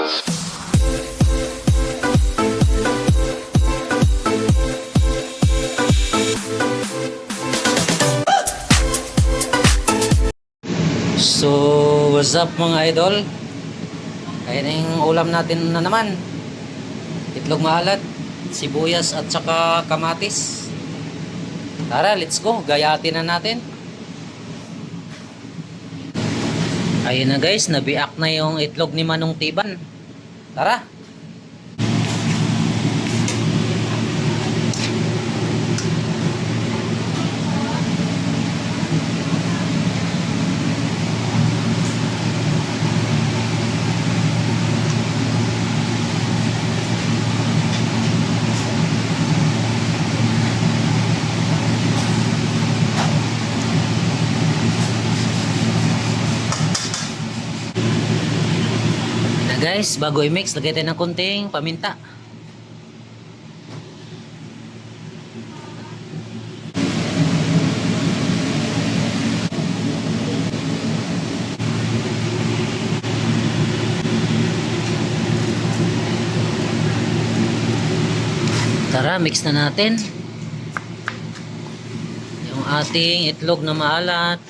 So, what's up mga idol? Kaya na yung ulam natin na naman. Itlog maalat, sibuyas at saka kamatis. Tara, let's go. Gayatin na natin. Ayun na guys, nabiak na yung itlog ni Manong Tiban. Tara. Guys, bago i-mix, lagay tayo ng kunting paminta. Tara, mix na natin. Yung ating itlog na maalat.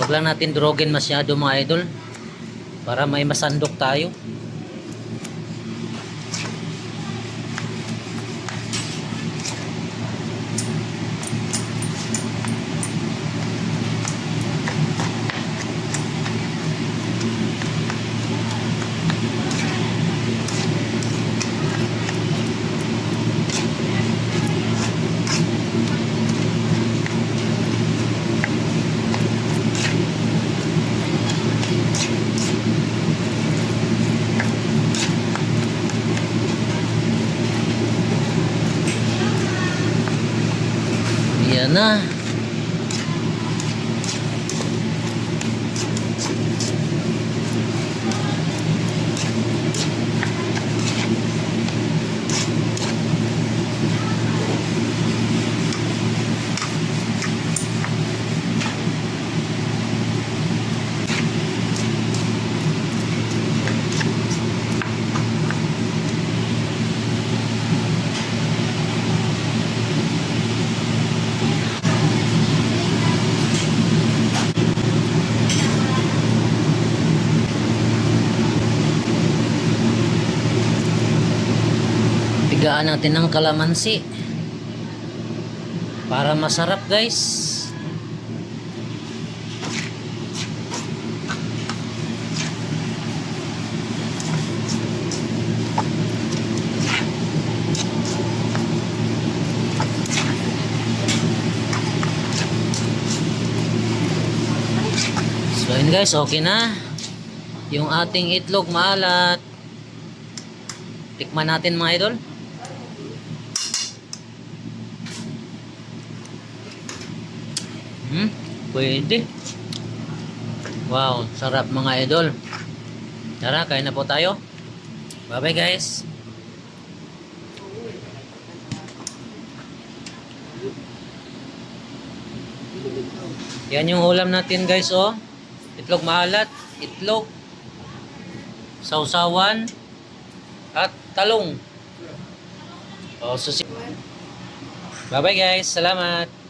Huwag lang natin drogin masyado mga idol para may masandok tayo. Yan na. Pigaan natin ng kalamansi. Para masarap guys. So yun guys, okay na. Yung ating itlog maalat. Tikman natin mga idol. Hmm, pwede. Wow, sarap mga idol. Tara, kain na po tayo. Bye-bye guys. Yan yung ulam natin guys oh. Itlog maalat, itlog, sausawan, at talong. Oh, susi. Bye-bye guys. Salamat.